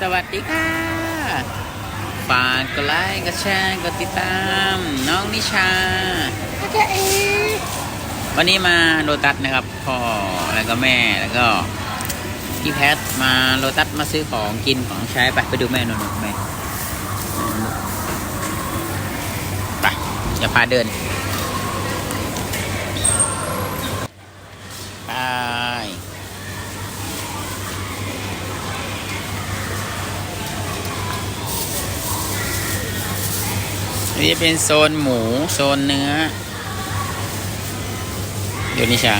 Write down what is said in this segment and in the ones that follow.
สวัสดีค่ะ ฝากกดไลค์ กดแชร์ กดติดตาม น้องนิชาอาจารย์เอวันนี้มาโลตัสนะครับ พ่อ แล้วก็แม่ แล้วก็พี่แพทมาโลตัสมาซื้อของกินของใช้ไปไปดูแม่หน่อยแม่ไปอย่าพาเดิน นี่เป็นโซนหมู โซนเนื้อเดี๋ยวนิชา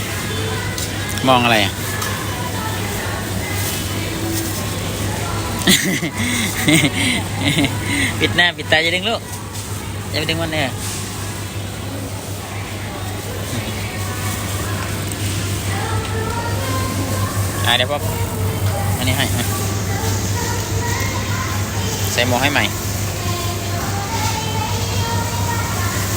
มองอะไรอะ ปิดหน้า ปิดตาจะดึงลูกอย่าไปดึงมันเนี่ยอะเดี๋ยวพ่ออันนี้ให้ ใส่หมวกให้ใหม่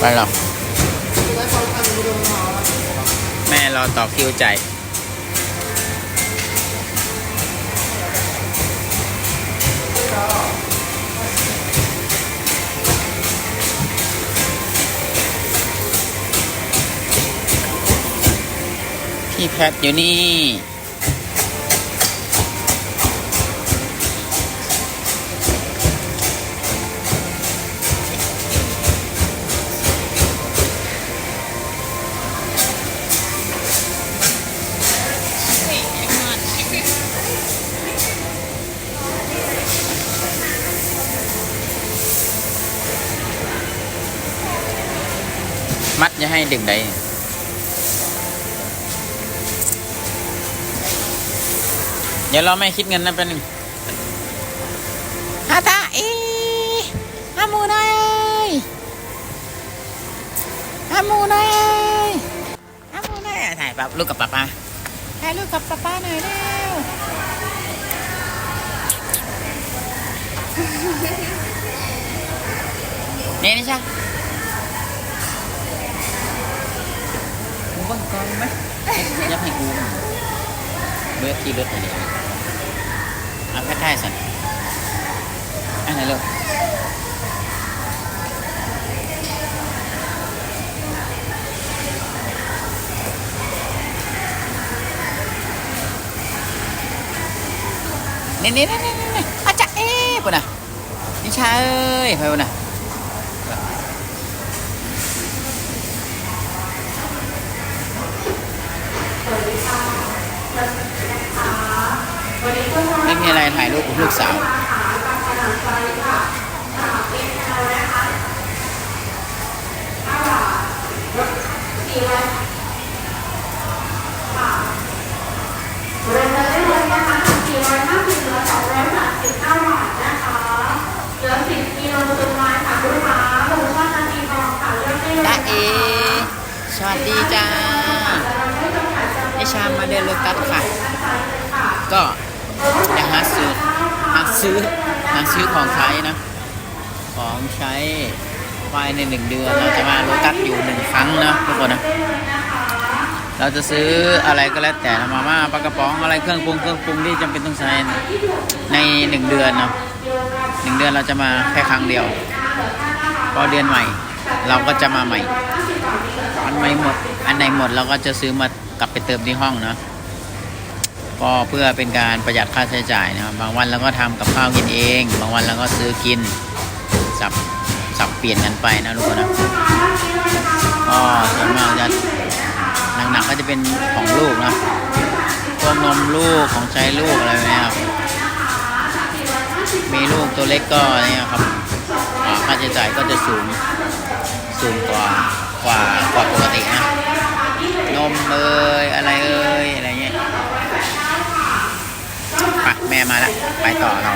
ไปหรอแม่รอต่อคิวใจพี่แพทอยู่นี่ ดจะให้ดึงได้เดี๋ยวเราไม่คิดเงินนะเป็นงฮาตาเอฮามูหน่อยฮามูหน่อยฮามูหน่อยอะถ่ายปั๊บลูกกับป๊าป๊าถ่ายรูปกับป้าป้าหน่อยเร็วนี่นี่ใช่กูเบังกอนไหม อยับให้กูเบื่อขี่รถอันนี้เอาแค่ท่ายสันอันไหนลูกนี่นี่นี่นี่นี่อาจารย์เอ๊ปุ่นนะนิชาเอ้ยไปปุ่นนะ ไม่มีอะไรถ่ายรูปกับลูกสาวเริ่มได้เลยนะคะ450เหลือ239บาทนะคะเหลือ10กิโลสุดท้ายค่ะลูกค้าโปรโมชั่นนาทีทองค่ะเลือกได้เลยตาเอ สวัสดีจ้าไอชามมาเดินโลตัสค่ะ ก็จะหาซื้อหา ซื้อหาซื้อของใช้นะ ของใช้ภายในหนึ่งเดือนเราจะมาโลตัสอยู่หนึ่งครั้งนะทุกคนนะเราจะซื้ออะไรก็แล้วแต่มาม่าปลากระป๋องอะไรเครื่องปรุงเครื่องปรุงที่จำเป็นต้องใช้ในหนึ่งเดือนนะหนึ่งเดือนเราจะมาแค่ครั้งเดียวพอเดือนใหม่ เราก็จะมาใหม่อันไหนหมด อันไหนหมดเราก็จะซื้อมากลับไปเติมที่ห้องนะ ก็เพื่อเป็นการประหยัดค่าใช้จ่ายนะครับ บางวันเราก็ทำกับข้าวกินเอง บางวันเราก็ซื้อกินสับสับเปลี่ยนกันไปนะทุกนะก็ส่วนมากจะหนักๆก็จะเป็นของลูกนะพวกนมลูกของใช้ลูกอะไรแบบนี้ครับมีลูกตัวเล็กก็เนี่ยครับค่าใช้จ่ายก็จะสูงสูงกว่ากว่ากว่าปกตินะนมเอยอะไรเอ่ยอะไรเงี้ยไปแม่มาแล้วไปต่อเรา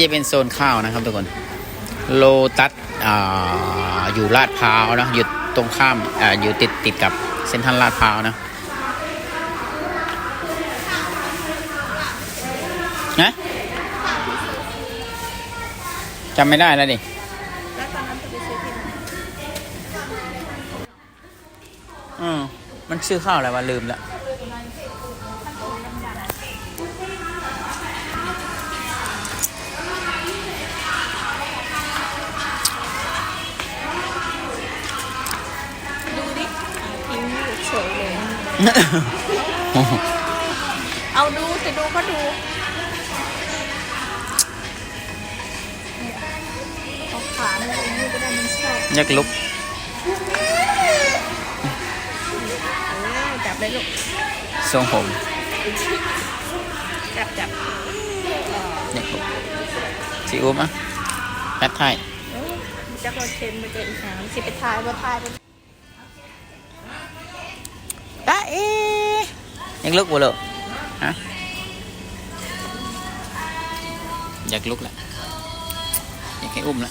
นี่เป็นโซนข้าวนะครับทุกคน โลตัสออยู่ลาดพร้าวนะอยู่ตรงข้ามออยู่ติดติดกับเซ็นทรัลลาดพร้าวนะนะจำไม่ได้แล้วดิอืมมันชื่อข้าวอะไรวะลืมแล้ว เลยเอาดูจะดูก็ดูเอาขามันตรงนี้ก็ได้มันชอบยักลุกเออจับเลยลูกทรงผมจับจับยักลุกซีอุมอะแพทไทยเออจักรเชนไปเจออีกหางสิไปทายบ่ทายบ่ต ยักลุกบ่เลยฮะอย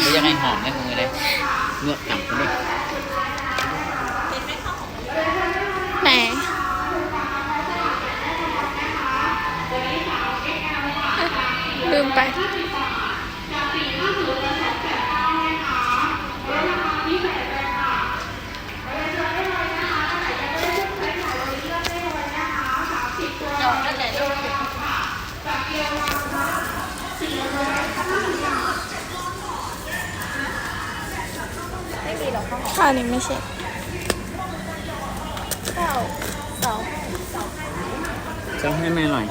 เขายังไงหอมได้มึงเลยเงือกต่ำคนนี้ ไหน ข้าวนี้ไม่ใช่ข้าวเสาจะให้แม่หน่อย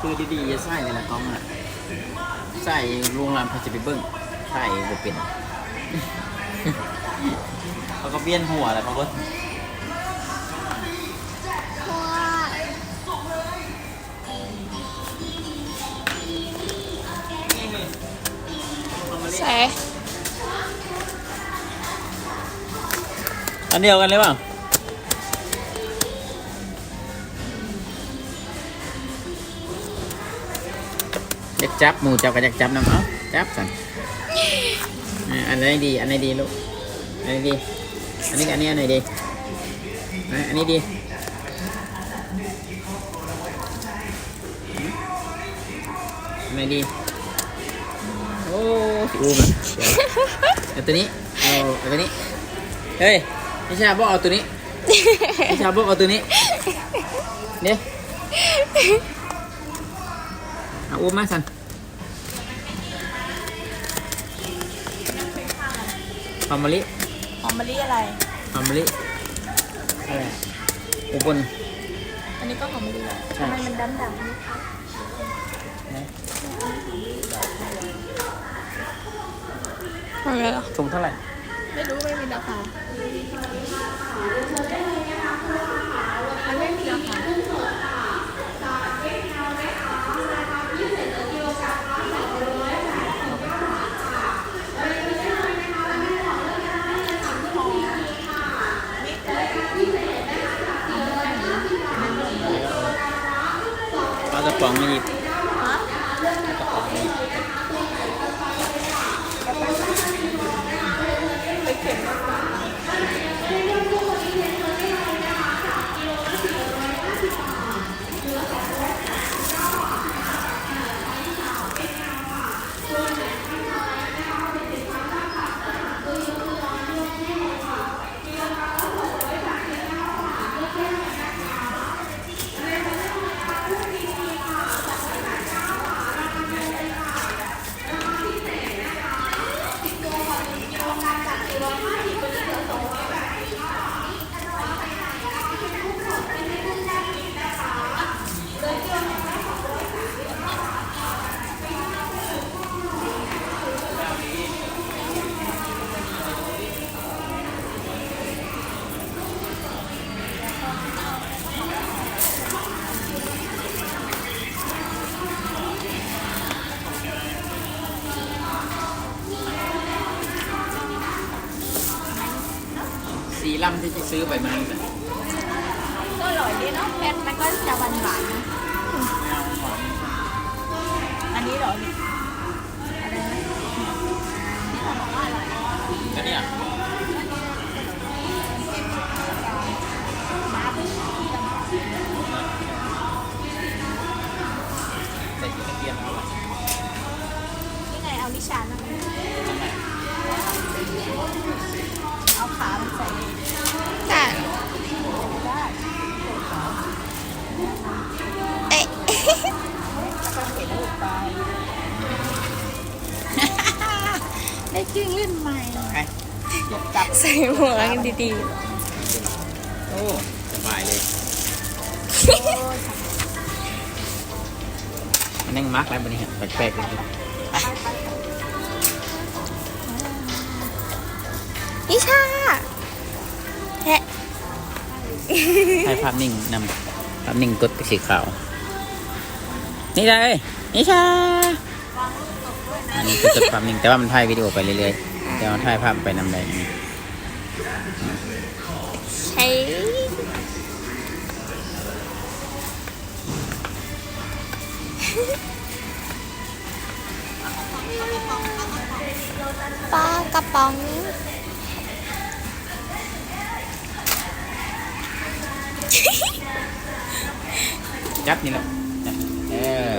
คือดีๆจะใส่เลยละกล้องอะใส่โรงแรมพาจะไปเบิ้งใส่บุเป็นเขาก็เบี้ยนหัวแล้วเขาก็แส อันเดียวกันเลยเปล่าเด็กจับหมูจับก็อยากจับน้ำเอาจับสันอ่าอันไหนดี อันไหนดีลูก อันไหนดี อันนี้อันนี้อันไหนดีอะอันนี้ดี อันไหนดี โอ้สิอูมอะเดี๋ยวเอาตัวนี้ เอาเอาตัวนี้ เฮ้ย นิชาบอกเอาตัวนี้ นิชาบอกเอาตัวนี้เนี่ยเอาอุ้มมาสันหอมมะลิหอมมะลิอะไร หอมมะลิอะไรอุบลอันนี้ก็หอมมะลิเหรอใช่ทำไมมันดำดำนะทำไมล่ะถุงเท่าไหร่ ไม่รู้ไม่มีราคา สีลำที่จะซื้อไปมันนี่แหละก็อร่อยดีเนาะแป้งมันก็จะหวานหวานๆนะอันนี้เหรอเนี่ยอะไรนะที่เขาบอกว่าอร่อย ก็เนี่ย ได้เครื่องเล่นใหม่ไปใส่หัวกันดีโอ้สบายเลยมันนั่งมาร์กแล้วบนนี้แปลกๆเลยๆนิชาแฮะให้ภาพนิ่งนำภาพนิ่งกดสีขาว นี่เลยนิชาอันนี้คือกดภาพนิ่งแต่ว่ามันถ่ายวิดีโอไปเรื่อยๆแต่ว่าถ่ายภาพไปนำใดอย่างนี้ใช้ปลากระป๋องจับนี่แหละจับเออ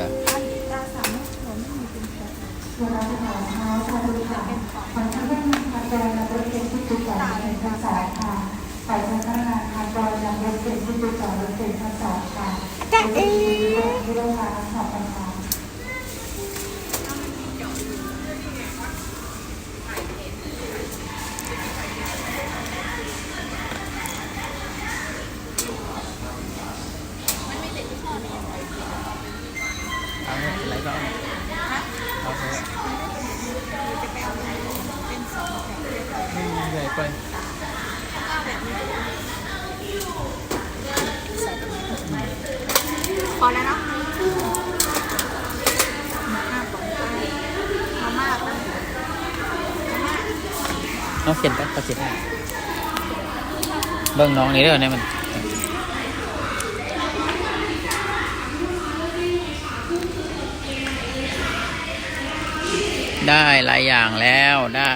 จะ เอ๊ะเอไรก็เอาเอาเถอะอืมใหญ่ไป พอ แล้วเนาะมาม่าก่อนมาเอาเขียนไปเขาเขียนให้เบิ่งน้องนี่เด้อเนี่ยมันได้หลายอย่างแล้วได้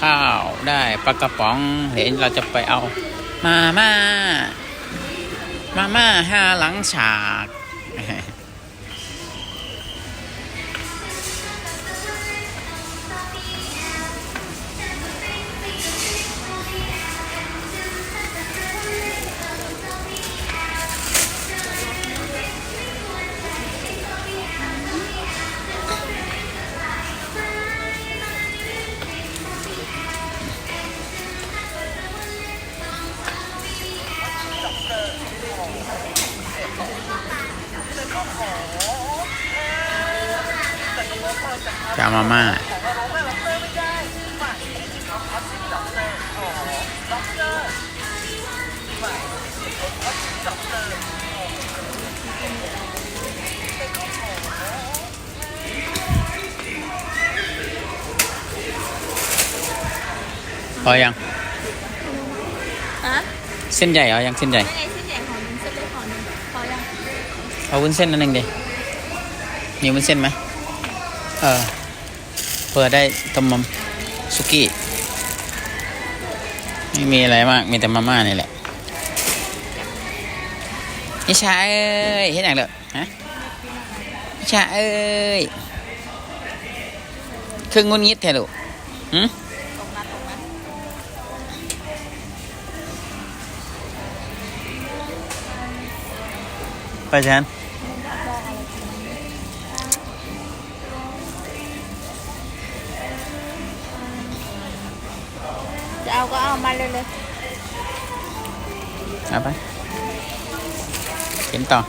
ข้าวได้ปลากระป๋อง เห็นเราจะไปเอามาม่า มาม่าห้าหลังฉาก พอยังอะเส้นใหญ่เอายังเส้นใหญ่ยังไงเส้นใหญ่ของหนึ่งเส้นเล็กของหนึ่งพอยังเอาวุ้นเส้นอันหนึ่งดิมีวุ้นเส้นไหมเออเปิดได้ต้มมัมสุกี้ไม่มีอะไรมากมีแต่มาม่านี่แหละนิชาเอ้ยเห็นอย่างเด้อฮะนิชาเอ้ยคืองุนงิดแท้ลูกหืม ไปฉันจะเอาก็เอามาเลยเลยเอาไปเห็นต่อ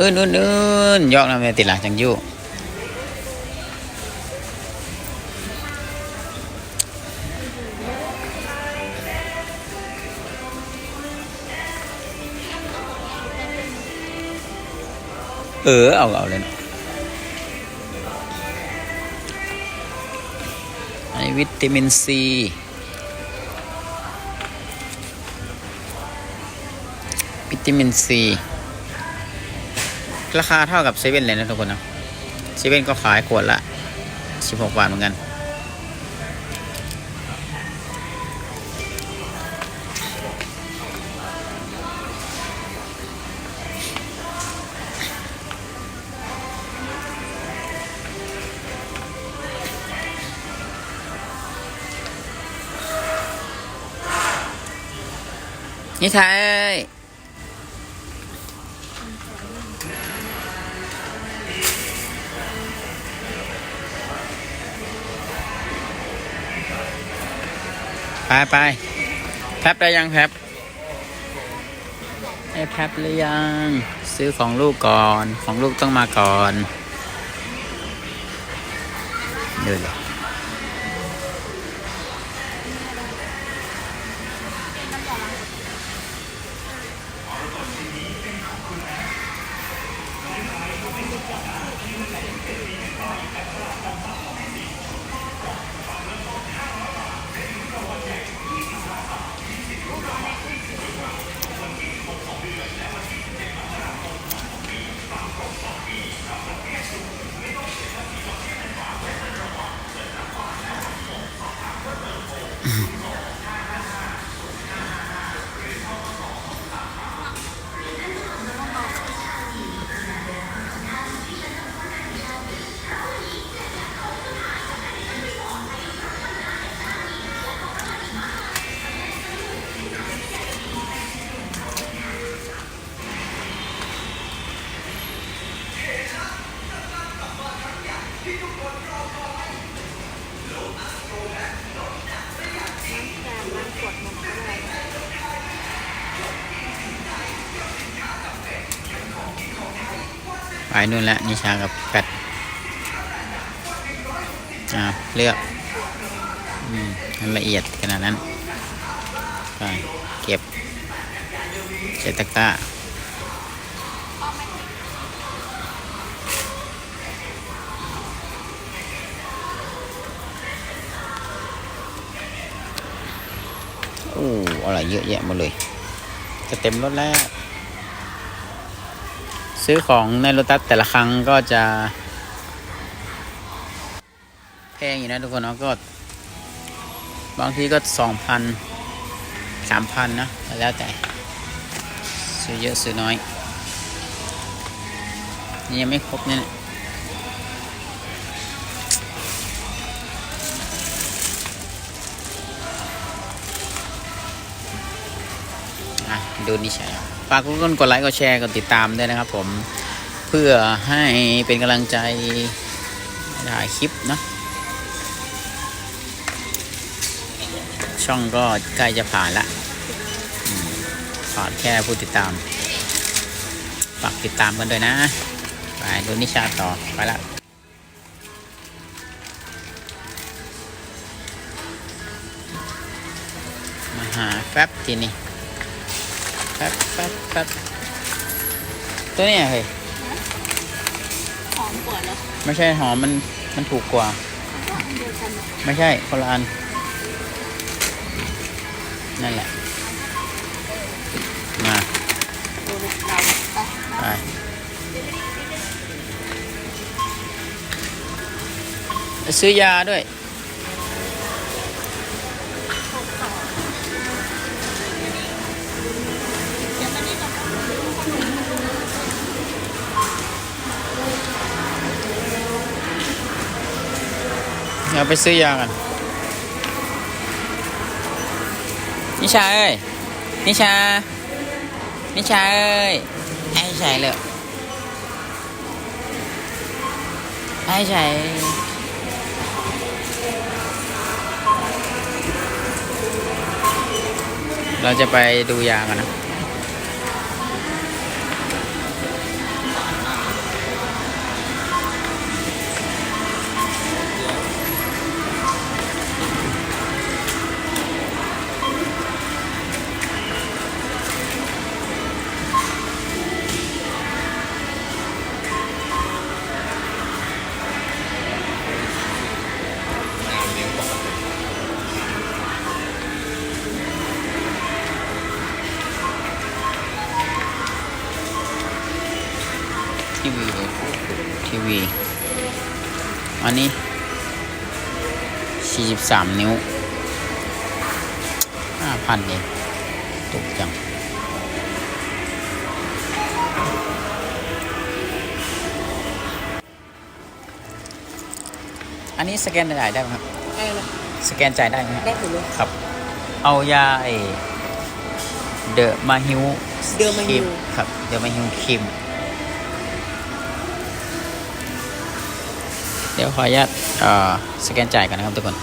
อื่นอื่นอื่นยอกน้ำเมติดหลังจังยู่ เออ เอาเอาเลยนะอันนี้วิตามินซีวิตามินซีราคาเท่ากับเซเว่นเลยนะทุกคนนะเซเว่นก็ขายขวดละ 16 บาทเหมือนกัน นี่ไทยไปไปแพ็บได้ยังแพ็บให้แพ็บหรือยัง ซื้อของลูกก่อน ของลูกต้องมาก่อนเดี๋ยว นู่นแล้วนิชากับแพทอ่าเลือกอืมละเอียดขนาดนั้นไปเก็บใส่ตะกร้าโอ้อะไรเยอะแยะมดเลยจะเต็มรถแล้ว ซื้อของในโลตัสแต่ละครั้งก็จะ แพงอยู่นะทุกคนเนาะก็ บางทีก็สองพันสามพันนะแล้วแต่ ซื้อเยอะซื้อน้อย นี่ยังไม่ครบเนี่ยนะดูนี่ใช่ ฝากทุกคนกดไลค์กดแชร์กดติดตามด้วยนะครับ ผมเพื่อให้เป็นกำลังใจถ่ายคลิปนะช่องก็ใกล้จะผ่านละอืมผ่านแค่ผู้ติดตาม ฝากติดตามกันด้วยนะ ไปดูนิชาต่อ ไปละมาหาแฟบทีนี้ แฟบแฟบแฟบตัวเนี้ยเฮ้ยหอมกว่าเหรอไม่ใช่หอมมันมันถูกกว่าเดียวกันไม่ใช่คนละอัน นั่นแหละ มา ดูเราไปไปซื้อยาด้วย เดี๋ยวไปซื้อยากัน นิชาเอ้ย นิชา นิชาเอ้ย ไอ้ใช่เลยไอ้ใช่เราจะไปดูยากันนะ วี อันนี้ 43 นิ้ว 5,000เองถูกจังอันนี้สแกนจ่ายได้ไหมครับ ได้เลยสแกนจ่ายได้ไหมครับได้หมดเลยครับ เอายาไอเดอะมาฮิว Dermahill ครับ เดอะมาฮิวครีม เดี๋ยวขออนุญาตสแกนจ่ายกันนะครับทุกคน